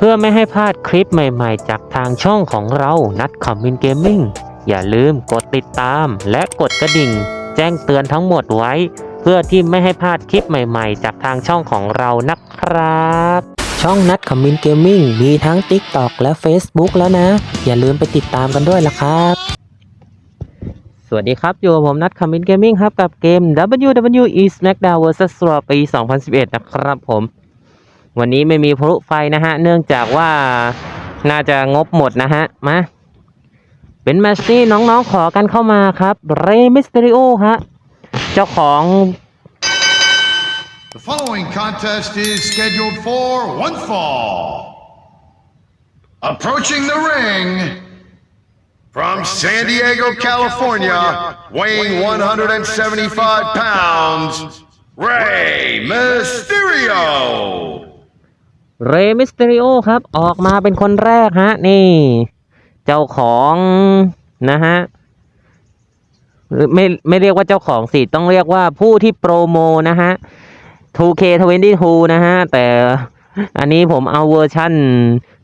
พื่อไม่ให้พลาดคลิปใหม่ๆ จากทางช่องของเรานัดคอมมินเกมมิ่งอย่าลืมกดติดตามและกดกระดิ่ง แจ้งเตือนทั้งหมดไว้ เพื่อที่ไม่ให้พลาดคลิปใหม่ๆ จากทางช่องของเรานะครับ ช่องนัดคอมมินเกมมิ่งมีทั้ง TikTok และ Facebook แล้วนะ อย่าลืมไปติดตามกันด้วยล่ะครับ สวัสดีครับ อยู่กับผมนัดคอมมินเกมมิ่งครับกับเกม WWE SmackDown vs Raw ปี 2011 นะครับผม วันนี้ไม่มีพลุไฟนะฮะ เนื่องจากว่าน่าจะงบหมดนะฮะ มา เป็นแมตช์ที่น้องๆขอกันเข้ามาครับ เรมิสเตริโอฮะ เจ้าของ The following contest is scheduled for one fall. Approaching the ring from San Diego, California, weighing 175 pounds, Rey Mysterio. เรมิสเตริโอครับ ออกมาเป็นคนแรกฮะ นี่ เจ้าของนะฮะหรือไม่ไม่เรียกว่าเจ้าของสิต้องเรียกว่าผู้ที่โปรโมนะฮะ 2K22 นะฮะ แต่อันนี้ผมเอาเวอร์ชั่น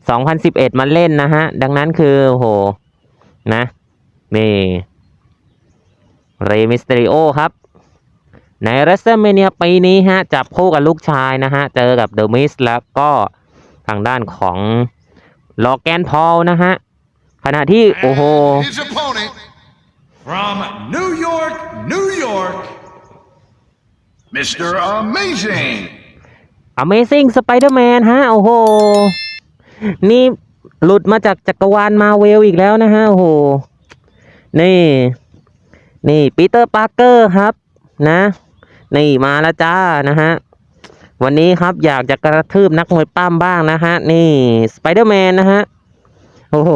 2011 มาเล่นนะฮะ ดังนั้นคือโห นะ นี่ เรมิสเตริโอครับ ใน w r e s t l e m a n i a ปีนี้ฮะจับคู่กับลูกชายนะฮะ เจอกับเดอะมิสแล้วก็ทางด้านของลอแกนพอลนะฮะ ขณะที่ โอ้โห And his opponent from New York, New York, Mr. Amazing. Amazing Spider-Man ฮะ โอ้โห นี่หลุดมาจากจักรวาลมาเวลอีกแล้วนะฮะ โอ้โห นี่ นี่ปีเตอร์ปาร์เกอร์ครับนะ นี่มาแล้วจ้านะฮะวันนี้ครับอยากจะกระทืบนักมวยป้ามบ้างนะฮะนี่สไปเดอร์แมนนะฮะโอ้โห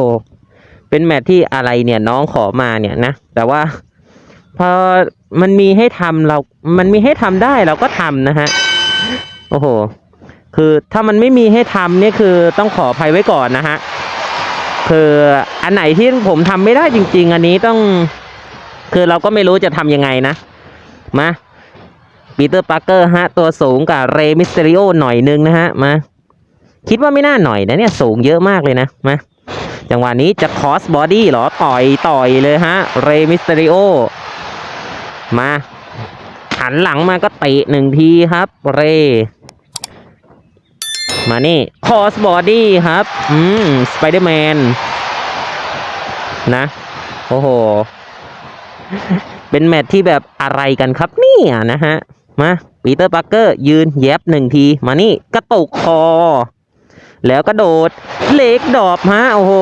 เป็นแมตช์ที่อะไรเนี่ยน้องขอมาเนี่ยนะ แต่ว่าพอมันมีให้ทำเรา มันมีให้ทำได้เราก็ทำนะฮะโอ้โห คือถ้ามันไม่มีให้ทำเนี่ยคือต้องขออภัยไว้ก่อนนะฮะคืออันไหนที่ผมทำไม่ได้จริง ๆ อันนี้ต้อง คือเราก็ไม่รู้จะทำยังไงนะมา ปีเตอร์ปาร์เกอร์ฮะตัวสูงกับเรมิสเตริโอหน่อยนึงนะฮะมาคิดว่าไม่น่าหน่อยนะเนี่ยสูงเยอะมากเลยนะมาจังหวะนี้จะคอสบอดี้เหรอต่อยต่อยเลยฮะเรมิสเตริโอมาหันหลังมาก็เตะหนึ่งทีครับเร มานี่คอสบอดี้ครับ อืมสไปเดอร์แมนนะ โอ้โห เป็นแมตที่แบบอะไรกันครับเนี่ยนะฮะ มาปีเตอร์ปักเกอร์ยืนแยบหนึ่งที มานี่กระตุกคอ แล้วกระโดด เล็กดอบฮะโอ้โห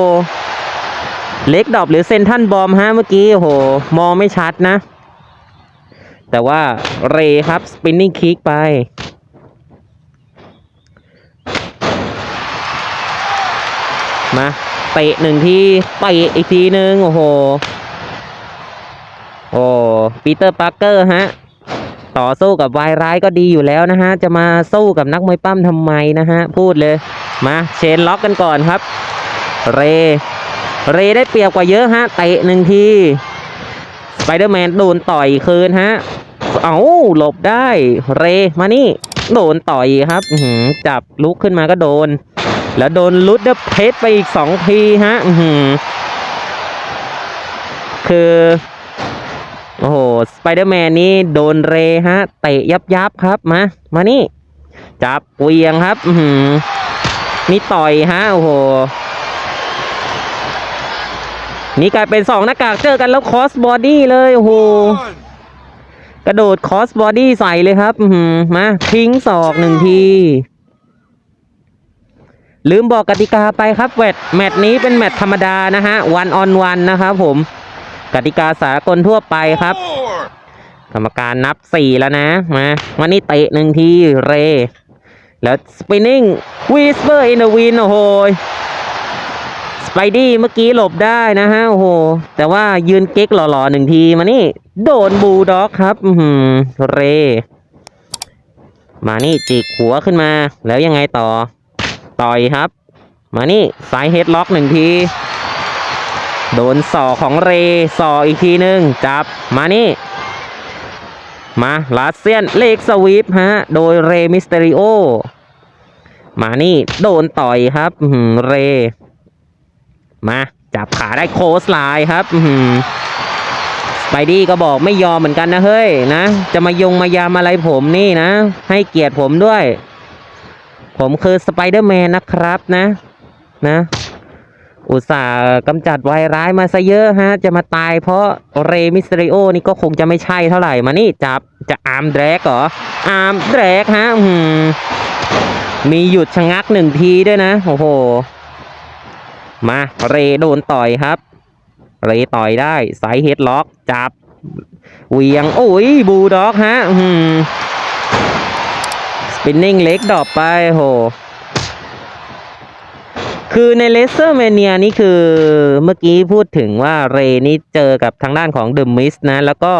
เล็กดอบหรือเซนทันบอมฮะเมื่อกี้โอ้โห มองไม่ชัดนะ แต่ว่าเรครับ สปินนิ่งคิกไปมาเตะหนึ่งทีเตะอีกทีหนึ่งโอ้โห โอ้ปีเตอร์ปาร์เกอร์ฮะ ต่อสู้กับวายร้ายก็ดีอยู่แล้วนะฮะ จะมาสู้กับนักมวยปั้มทำไมนะฮะ พูดเลย มาเชนล็อกกันก่อนครับ เร เรได้เปรียบกว่าเยอะฮะ เตะหนึ่งทีไปเดอร์แมนโดนต่อยคืนฮะ เอาหลบได้ เร มานี่ โดนต่อยครับหืจับลุกขึ้นมาก็โดน แล้วโดนลุดเดเพชรไปอีกสองทีฮะคือ โอ้โห สไปเดอร์แมนนี่โดนเรฮะ เตะยับยับครับ มา มานี่ จับเวียงครับอืนี่ต่อยฮะ โอ้โห นี่กลายเป็นสองหน้ากากเจอกันแล้วคอสบอดี้เลย โอ้โห กระโดดคอสบอดี้ใส่เลยครับมาทิ้งศอกหนึ่งทีลืมบอกกติกาไปครับแวดแมตช์นี้เป็นแมตช์ธรรมดานะฮะวันออนวันนะครับผม กติกาสากลทั่วไปครับ Four. กรรมการนับสี่แล้วนะ มาวันนี้เตะหนึ่งทีเร แล้วสปินนิ่งวีสเบอร์อินเดวินโอ้โหสไปดี้เมื่อกี้หลบได้นะฮะ โอ้โห แต่ว่ายืนเก๊กหล่อๆหนึ่งทีมานี่ โดนบูลด็อกครับอือหือเร มานี่จิกหัวขึ้นมา แล้วยังไงต่อ ต่อยครับ มานี่สายเฮดล็อกหนึ่งที โดนสอของเรสออีกทีหนึ่งจับมานี่มาลาเซียนเลกสวีปฮะ โดยเรมิสเตริโอ มานี่โดนต่อยครับเร มาจับขาได้โคสไลน์ครับอื้อหือสไปดี้ก็บอกไม่ยอมเหมือนกันนะเฮ้ยนะ จะมายงมายามอะไรผมนี่นะ ให้เกียรติผมด้วย ผมคือสไปเดอร์แมนนะครับนะ นะ อุตส่าห์กำจัดวายร้ายมาซะเยอะฮะ จะมาตายเพราะเรมิสเตริโอนี่ก็คงจะไม่ใช่เท่าไหร่มานี่จับจะอาร์มแดรกเหรอ อาร์มแดรกฮะมีหยุดชะงักหนึ่งทีด้วยนะ โอ้โห มาเรโดนต่อยครับ เรต่อยได้ไซส์เฮดล็อก จับเวียง โอ้ยบูด็อกฮะสปินนิ่งเล็กดรอปไปโห คือในเลเซอร์แมเนียนี่คือเมื่อกี้พูดถึงว่าเรนี่เจอกับทางด้านของเดอะมิสนะ แล้วก็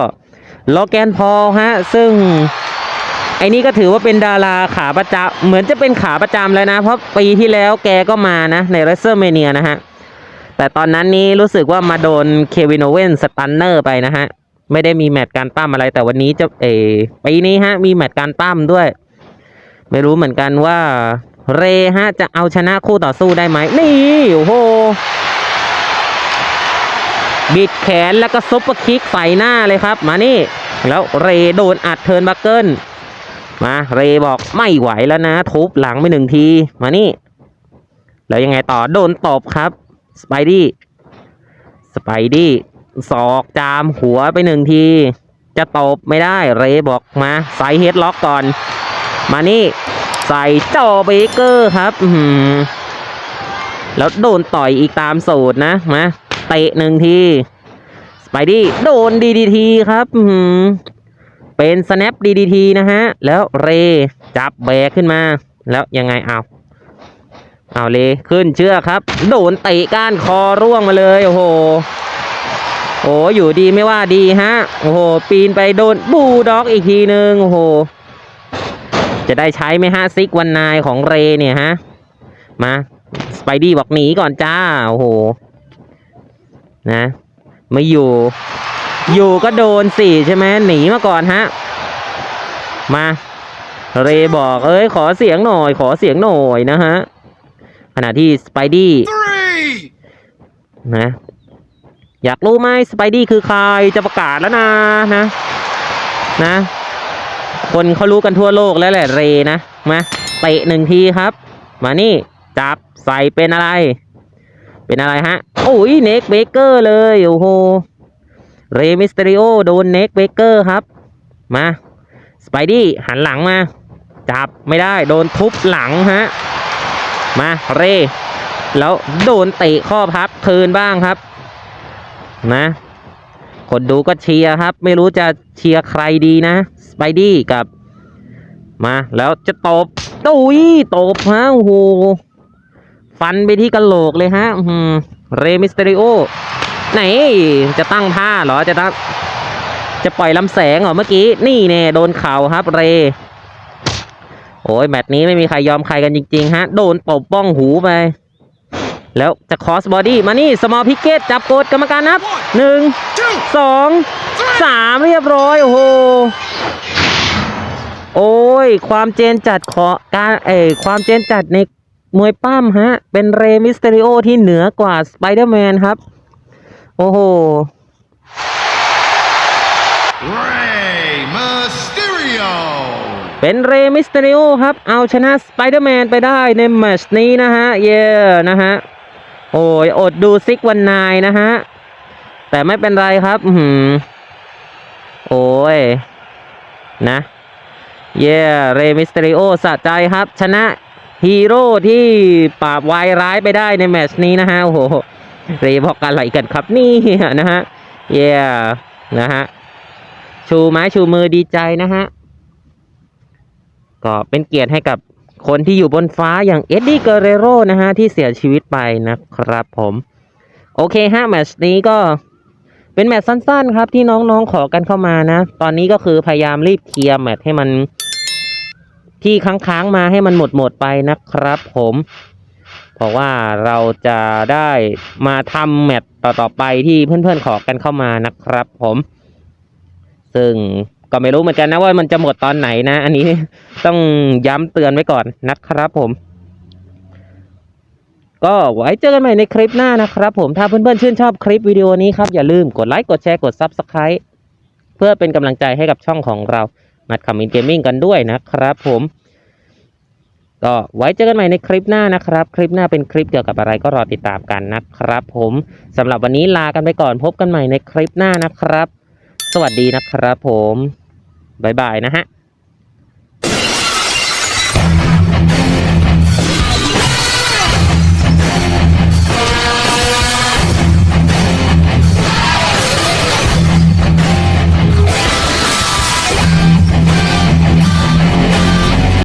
โลแกนพอลฮะ ซึ่งไอ้นี่ก็ถือว่าเป็นดาราขาประจำเหมือนจะเป็นขาประจำแล้วนะ เพราะปีที่แล้วแกก็มานะ ในเลเซอร์แมเนียนะฮะ แต่ตอนนั้นนี้รู้สึกว่ามาโดนเควินโอเวนสตันเนอร์ไปนะฮะ ไม่ได้มีแมตช์การปั้มอะไร แต่วันนี้จะเออปีนี้ฮะ มีแมตช์การปั้มด้วย ไม่รู้เหมือนกันว่า เรฮะจะเอาชนะคู่ต่อสู้ได้ไหมนี่โอ้โหบิดแขนแล้วก็ซุปเปอร์คิกใส่หน้าเลยครับ มานี่ แล้วเรโดนอัดเทิร์นบักเกิลมาเรบอกไม่ไหวแล้วนะ ทุบหลังไปหนึ่งที มานี่ แล้วยังไงต่อโดนตบครับ สไปดี้สไปดี้ศอกจามหัวไปหนึ่งที จะตบไม่ได้เรบอกมาใส่เฮดล็อกก่อน มานี่ ใส่จอเบเกอร์ครับแล้วโดนต่อยอีกตามสูตรนะมาเตะหนึ่งทีสไปดี้โดนดีดีทีครับเป็นสแนปดีดีทีนะฮะ แล้วเรจับแบกขึ้นมา แล้วยังไงเอาเอาเลขึ้นเชือกครับ โดนเตะก้านคอร่วงมาเลยโอ้โหโอ้อยู่ดีไม่ว่าดีฮะ โอ้โห ปีนไปโดนบูด็อกอีกทีหนึ่งโอ้โห จะได้ใช้ไหมฮะซิกวันนายของเรเนี่ยฮะ มาสไปดี้บอกหนีก่อนจ้า โอ้โห นะไม่อยู่ อยู่ก็โดนสิใช่ไหมหนีมาก่อนฮะ มา เรบอก เอ้ย ขอเสียงหน่อย ขอเสียงหน่อยนะฮะ ขณะที่สไปดี้นะ อยากรู้ไหมสไปดี้คือใครจะประกาศแล้วนะนะ นะ คนเขารู้กันทั่วโลกแล้วแหละเรนะมาเตะหนึ่งทีครับ มานี่จับใส่เป็นอะไร เป็นอะไรฮะโอ้ยเน็กเบเกอร์เลยโอ้โหเรมิสเตริโอโดนเน็กเบเกอร์ครับ มาสไปดี้หันหลังมา จับไม่ได้โดนทุบหลังฮะมาเร แล้วโดนเตะข้อพับคืนบ้างครับ นะคนดูก็เชียร์ครับ ไม่รู้จะเชียร์ใครดีนะ ไปดี้กับ มาแล้วจะตบตุยตบฮะโอ้โหฟันไปที่กระโหลกเลยฮะเรมิสเตริโอไหนจะตั้งท่าเหรอจะตั้งจะปล่อยลำแสงเหรอเมื่อกี้ นี่เน่โดนเข่าครับเร โอ้ยแมตช์นี้ไม่มีใครยอมใครกันจริง ๆ ฮะ โดนตบป้องหูไป แล้วจะคอสบอดี้มานี่สมอลพิกเกตจับกดกรรมการนับหนึ่งสองสามเรียบร้อย โอ้โห โอ้ย ความเจนจัดขอการเอยความเจนจัดในมวยปั้มฮะ เป็นเรมิสเตริโอที่เหนือกว่าสไปเดอร์แมนครับ โอ้โห Rey Mysterio. เป็นเรมิสเตริโอครับ เอาชนะสไปเดอร์แมนไปได้ในแมตช์นี้นะฮะ เย่นะฮะ โอ้ย อดดูซิกวันนายนะฮะ แต่ไม่เป็นไรครับ อือหือโอ้ย นะ เย่เรมิสเตริโอสะใจครับ ชนะฮีโร่ที่ปราบวายร้ายไปได้ในแมชนี้นะฮะ โอ้โห เรบอกอะไรกันครับนี่นะฮะ เย่นะฮะ ชูไม้ชูมือดีใจนะฮะ ก็เป็นเกียรติให้กับคนที่อยู่บนฟ้าอย่างเอ็ดดี้เกเรโรนะฮะ ที่เสียชีวิตไปนะครับผม โอเคฮะแมชนี้ก็เป็นแมตช์สั้นๆ ครับที่น้องๆขอกันเข้ามานะ ตอนนี้ก็คือพยายามรีบเคลียร์แมตช์ให้มัน ที่ค้างๆมาให้มันหมดๆไปนะครับผมเพราะว่าเราจะได้มาทำแมตช์ต่อๆไปที่เพื่อนๆขอกันเข้ามานะครับผม ซึ่งก็ไม่รู้เหมือนกันนะว่ามันจะหมดตอนไหนนะ อันนี้ต้องย้ำเตือนไว้ก่อนนะครับผม ก็ไว้เจอกันใหม่ในคลิปหน้านะครับผม ถ้าเพื่อนๆชื่นชอบคลิปวิดีโอนี้ครับ อย่าลืมกดไลค์ กดแชร์ กด Subscribe เพื่อเป็นกำลังใจให้กับช่องของเรา มัดคำมินเกมมิ่งกันด้วยนะครับผม ก็ไว้เจอกันใหม่ในคลิปหน้านะครับ คลิปหน้าเป็นคลิปเกี่ยวกับอะไรก็รอติดตามกันนะครับ ผมสำหรับวันนี้ลากันไปก่อนพบกันใหม่ในคลิปหน้านะครับ สวัสดีนะครับ ผมบ๊ายบายนะฮะ